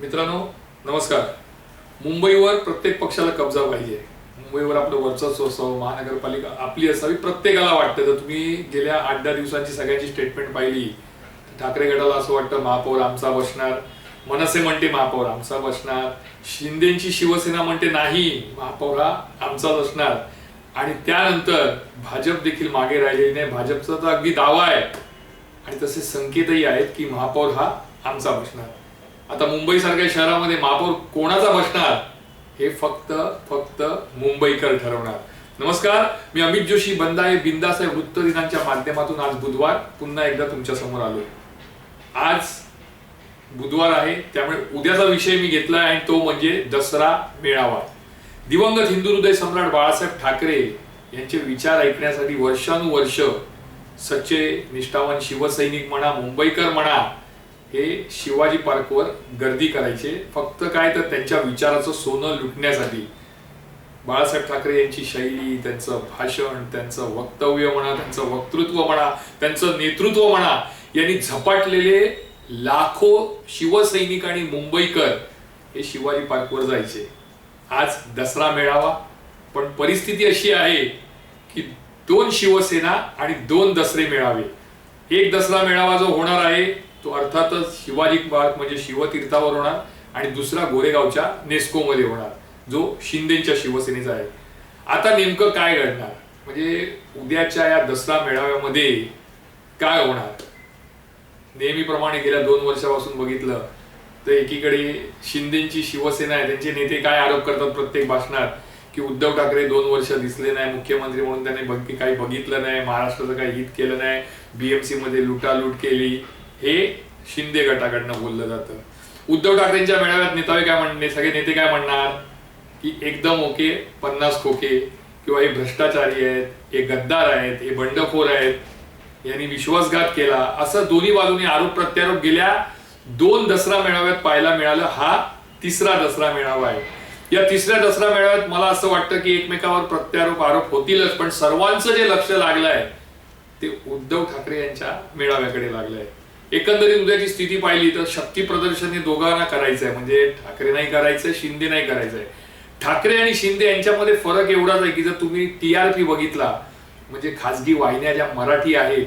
मित्रांनो नमस्कार. मुंबईवर प्रत्येक पक्षाला कब्जा पाहिजे. मुंबईवर आपलं वर्चस्व असावं महानगरपालिका आपली असावी प्रत्येकाला वाटतं. जर तुम्ही गेल्या आठ दहा दिवसांची सगळ्यांची स्टेटमेंट पाहिली ठाकरे गटाला असं वाटतं महापौर आमचा बसणार. मनसे म्हणते महापौर आमचा बसणार. शिंदेची शिवसेना म्हणते नाही महापौर हा आमचाच असणार. आणि त्यानंतर भाजप देखील मागे राहिलेली नाही. भाजपचा तर अगदी दावा आहे. आणि तसे संकेतही आहेत की महापौर हा आमचा बसणार. आता मुंबईसारख्या शहरामध्ये महापौर कोणाचा बसणार? हे फक्त फक्त मुंबईकर ठरवणार. नमस्कार मी अमित जोशी बंदा आहे बिंदास आहे माध्यमातून आज बुधवार पुन्हा एकदा तुमच्यासमोर आलो आज बुधवार आहे त्यामुळे उद्याचा विषय मी घेतला आणि तो म्हणजे दसरा मेळावा. दिवंगत हिंदू हृदय सम्राट बाळासाहेब ठाकरे यांचे विचार ऐकण्यासाठी वर्षानुवर्ष सच्चे निष्ठावान शिवसैनिक म्हणा मुंबईकर म्हणा हे शिवाजी पार्कवर गर्दी करायचे. फक्त काय तर त्यांच्या विचाराचं सोनं लुटण्यासाठी. बाळासाहेब ठाकरे यांची शैली त्यांचं भाषण त्यांचं वक्तव्य म्हणा त्यांचं वक्तृत्व म्हणा त्यांचं नेतृत्व म्हणा यांनी झपाटलेले लाखो शिवसैनिक आणि मुंबईकर हे शिवाजी पार्कवर जायचे. आज दसरा मेळावा पण परिस्थिती अशी आहे की दोन शिवसेना आणि दोन दसरे मेळावे. एक दसरा मेळावा जो होणार आहे अर्थातच शिवाजी पार्क म्हणजे शिवतीर्थावर होणार आणि दुसरा गोरेगावच्या नेस्को मध्ये होणार जो शिंदेच्या शिवसेनेचा आहे. आता नेमकं काय घडणार? म्हणजे उद्याच्या या दसरा मेळाव्यामध्ये काय होणार? नेहमीप्रमाणे गेल्या दोन वर्षापासून बघितलं तर एकीकडे शिंदेची शिवसेना आहे त्यांचे नेते काय आरोप करतात प्रत्येक भाषणात? की उद्धव ठाकरे दोन वर्ष दिसले नाही मुख्यमंत्री म्हणून त्यांनी बघ- काही बघितलं नाही महाराष्ट्राचं काही हित केलं नाही बीएमसी मध्ये लुटालूट केली. हे शिंदे गटाकडनं बोललं जातं. उद्धव ठाकरेंच्या मेळाव्यात नेतावे काय म्हणणे सगळे नेते काय म्हणणार? की एकदम ओके पन्नास खोके किंवा हे भ्रष्टाचारी आहेत हे गद्दार आहेत हे बंडखोर आहेत यांनी विश्वासघात केला. असं दोन्ही बाजूने आरोप प्रत्यारोप गेल्या दोन दसरा मेळाव्यात पाहायला मिळालं. हा तिसरा दसरा मेळावा आहे. या तिसऱ्या दसरा मेळाव्यात मला असं वाटतं की एकमेकावर प्रत्यारोप आरोप होतीलच पण सर्वांचं जे लक्ष लागलंय ते उद्धव ठाकरे यांच्या मेळाव्याकडे लागलंय. एकंदरीत उद्याची स्थिती पाहिली तर शक्ती प्रदर्शन हे दोघांना करायचं आहे म्हणजे ठाकरे नाही करायचंय शिंदे नाही करायचंय. ठाकरे आणि शिंदे यांच्यामध्ये फरक एवढाच आहे की जर तुम्ही टी आर पी बघितला म्हणजे खासगी वाहिन्या ज्या मराठी आहेत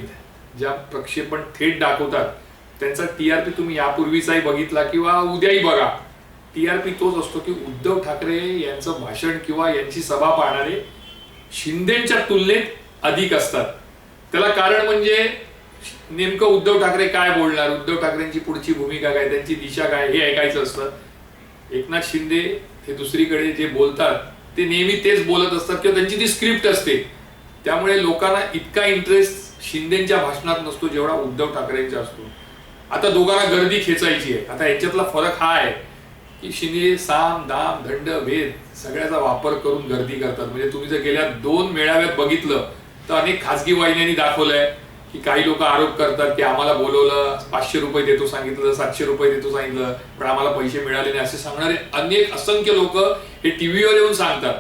ज्या प्रक्षेपण थेट दाखवतात त्यांचा टी आर पी तुम्ही यापूर्वीचाही बघितला किंवा उद्याही बघा. टी आर पी तोच असतो की उद्धव ठाकरे यांचं भाषण किंवा यांची सभा पाहणारे शिंदेच्या तुलनेत अधिक असतात. त्याला कारण म्हणजे नेमकं उद्धव ठाकरे काय बोलणार? उद्धव ठाकरेंची पुढची भूमिका काय? त्यांची दिशा काय? हे ऐकायचं असतं. एकनाथ शिंदे हे दुसरीकडे जे बोलतात ते नेहमी तेच बोलत असतात किंवा त्यांची ती स्क्रिप्ट असते. त्यामुळे लोकांना इतका इंटरेस्ट शिंदेच्या भाषणात नसतो जेवढा उद्धव ठाकरेंचा असतो. आता दोघांना गर्दी खेचायची आहे. आता याच्यातला फरक हा आहे की शिंदे साम दाम दंड भेद सगळ्याचा वापर करून गर्दी करतात. म्हणजे तुम्ही जर गेल्या दोन मेळाव्यात बघितलं तर अनेक खासगी वाहिन्यांनी दाखवलंय. की काही लोक आरोप करतात की आम्हाला बोलवलं पाचशे रुपये देतो सांगितलं सातशे रुपये देतो सांगितलं पण आम्हाला पैसे मिळाले नाही. असे सांगणारे अनेक असंख्य लोक हे टीव्हीवर येऊन सांगतात.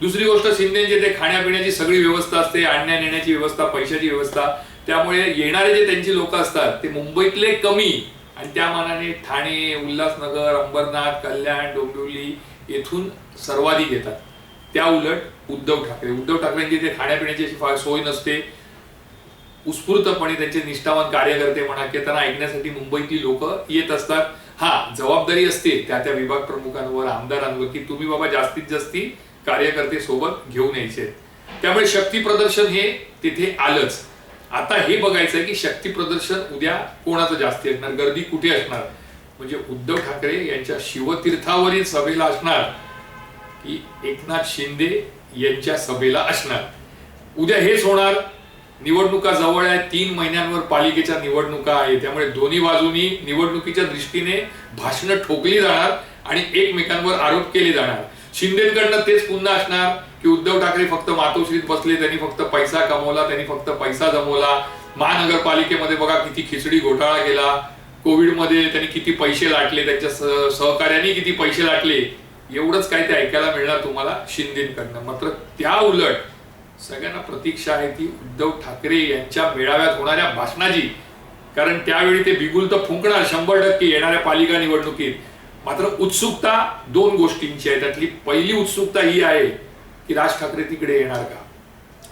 दुसरी गोष्ट शिंदेचे ते खाण्यापिण्याची सगळी व्यवस्था असते आणण्या नेण्याची व्यवस्था पैशाची व्यवस्था. त्यामुळे येणारे जे त्यांची लोक असतात ते मुंबईतले कमी. आणि त्या मानाने ठाणे उल्हासनगर अंबरनाथ कल्याण डोंबिवली येथून सर्वाधिक येतात. त्या उलट उद्धव ठाकरे. उद्धव ठाकरेंची ते खाण्यापिण्याची अशी फार सोय नसते. उत्स्फूर्तपणे त्यांचे निष्ठावान कार्यकर्ते म्हणा की त्यांना ऐकण्यासाठी मुंबईतली लोक येत असतात. हा जबाबदारी असते त्या त्या विभाग प्रमुखांवर आमदारांवर की तुम्ही बाबा जास्तीत जास्ती कार्यकर्ते सोबत घेऊन यायचे. त्यामुळे शक्ती प्रदर्शन हे तिथे आलंच. आता हे बघायचं आहे की शक्ती प्रदर्शन उद्या कोणाचं जास्ती असणार? गर्दी कुठे असणार? म्हणजे उद्धव ठाकरे यांच्या शिवतीर्थावरील सभेला असणार की एकनाथ शिंदे यांच्या सभेला असणार. उद्या हेच होणार. निवडणुका जवळ आहे तीन महिन्यांवर पालिकेच्या निवडणुका आहे त्यामुळे दोन्ही बाजूनी निवडणुकीच्या दृष्टीने भाषणं ठोकली जाणार आणि एकमेकांवर आरोप केले जाणार. शिंदेकडनं तेच पुन्हा असणार की उद्धव ठाकरे फक्त मातोश्रीत बसले त्यांनी फक्त पैसा कमवला त्यांनी फक्त पैसा जमवला. महानगरपालिकेमध्ये बघा किती खिचडी घोटाळा केला. कोविडमध्ये त्यांनी किती पैसे लाटले त्यांच्या सहकार्याने सहकार्यांनी किती पैसे लाटले. एवढंच काय ते ऐकायला मिळणार तुम्हाला शिंदेकडनं. मात्र त्या उलट सगळ्यांना प्रतीक्षा आहे ती उद्धव ठाकरे यांच्या मेळाव्यात होणाऱ्या भाषणाची. कारण त्यावेळी ते बिगुल तर फुंकणार शंभर टक्के येणाऱ्या पालिका निवडणुकीत. मात्र उत्सुकता दोन गोष्टींची आहे. त्यातली पहिली उत्सुकता ही आहे की राज ठाकरे तिकडे येणार का?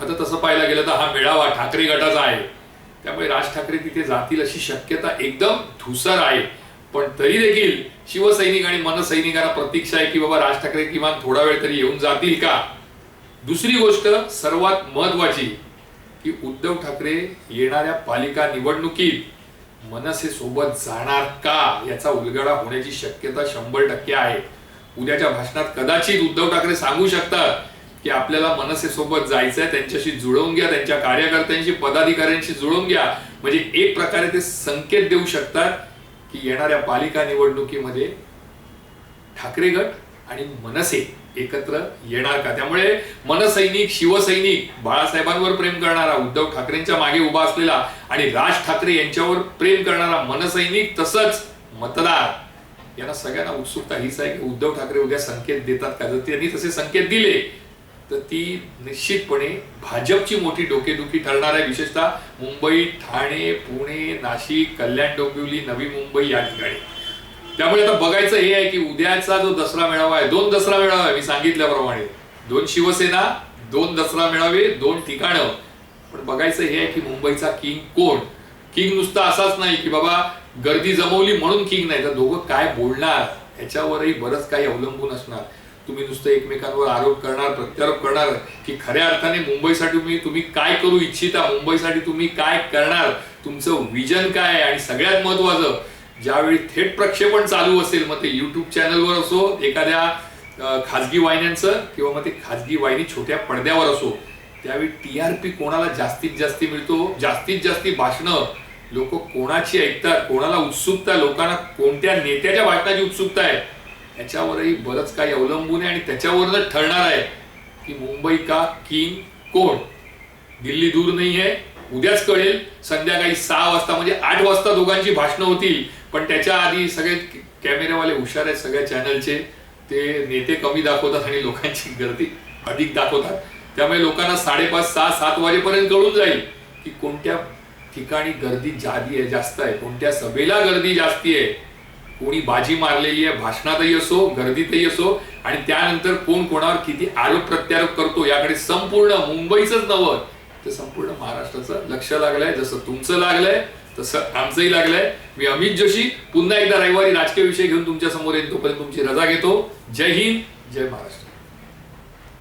आता तसं पाहायला गेलं तर हा मेळावा ठाकरे गटाचा आहे. त्यामुळे राज ठाकरे तिथे जातील अशी शक्यता एकदम धुसर आहे. पण तरी देखील शिवसैनिक आणि मनसैनिकांना प्रतीक्षा आहे की बाबा राज ठाकरे किमान थोडा वेळ तरी येऊन जातील का? दुसरी गोष्ट सर्वात महत्वाची की उद्धव ठाकरे येणाऱ्या पालिका निवडणुकीत मनसे सोबत जाणार का? याचा उलगडा होण्याची शक्यता शंभर टक्के आहे. उद्याच्या भाषणात कदाचित उद्धव ठाकरे सांगू शकतात की आपल्याला मनसे सोबत जायचंय त्यांच्याशी जुळवून घ्या त्यांच्या कार्यकर्त्यांशी पदाधिकाऱ्यांशी जुळवून घ्या. म्हणजे एक प्रकारे ते संकेत देऊ शकतात की येणाऱ्या पालिका निवडणुकीमध्ये ठाकरे गट आणि मनसे एकत्र येणार का? त्यामुळे मनसैनिक शिवसैनिक बाळासाहेबांवर प्रेम करणारा उद्धव ठाकरेंच्या मागे उभा असलेला आणि राज ठाकरे यांच्यावर प्रेम करणारा मनसैनिक तसंच मतदार. यांना सगळ्यांना उत्सुकता हीच आहे की उद्धव ठाकरे उद्या संकेत देतात का? जर त्यांनी तसे संकेत दिले तर ती निश्चितपणे भाजपची मोठी डोकेदुखी ठरणार आहे. विशेषतः मुंबई ठाणे पुणे नाशिक कल्याण डोंबिवली नवी मुंबई या ठिकाणी. त्यामुळे आता बघायचं हे आहे की उद्याचा जो दसरा मेळावा आहे दोन दसरा मेळावा आहे मी सांगितल्याप्रमाणे. दोन शिवसेना दोन दसरा मेळावे दोन ठिकाणं. पण बघायचं हे आहे की मुंबईचा किंग कोण? किंग नुसता असाच नाही की बाबा गर्दी जमवली म्हणून किंग नाही. तर दोघं काय बोलणार? याच्यावरही बरंच काही अवलंबून असणार. तुम्ही नुसतं एकमेकांवर आरोप करणार प्रत्यारोप करणार की खऱ्या अर्थाने मुंबईसाठी तुम्ही तुम्ही काय करू इच्छिता? मुंबईसाठी तुम्ही काय करणार? तुमचं विजन काय आहे? आणि सगळ्यात महत्वाचं ज्यावेळी थेट प्रक्षेपण चालू असेल मग ते युट्यूब चॅनलवर असो एखाद्या खाजगी वाहिन्यांचं किंवा मग ते खाजगी वाहिनी छोट्या पडद्यावर असो त्यावेळी टी आर पी कोणाला जास्तीत जास्ती मिळतो? जास्तीत जास्ती भाषणं लोक कोणाची ऐकतात? कोणाला उत्सुकता? लोकांना कोणत्या नेत्याच्या भाषणाची उत्सुकता आहे? याच्यावरही बरंच काही अवलंबून आहे आणि त्याच्यावरच ठरणार आहे की मुंबई का किंग कोण? दिल्ली दूर नाही आहे उद्याच कळेल. संध्याकाळी सहा वाजता म्हणजे आठ वाजता दोघांची भाषणं होतील. पण त्याच्या आधी सगळे कॅमेरेवाले हुशार आहेत सगळ्या चॅनलचे. ते नेते कमी दाखवतात आणि लोकांची गर्दी अधिक दाखवतात. त्यामुळे लोकांना साडेपाच सहा सात वाजेपर्यंत कळून जाईल की कोणत्या ठिकाणी गर्दी जादी आहे जास्त आहे. कोणत्या सभेला गर्दी जास्ती आहे. कोणी बाजी मारलेली आहे भाषणातही असो गर्दीतही असो. आणि त्यानंतर कोण कोणावर किती आरोप प्रत्यारोप करतो याकडे संपूर्ण मुंबईच नवं ते संपूर्ण महाराष्ट्राचं लक्ष लागलंय. जसं तुमचं लागलंय तसं आमचंही लागलंय. मी अमित जोशी पुन्हा एकदा रविवारी राजकीय विषय घेऊन तुमच्यासमोर येतो तोपर्यंत तुमची रजा घेतो. जय हिंद जय महाराष्ट्र.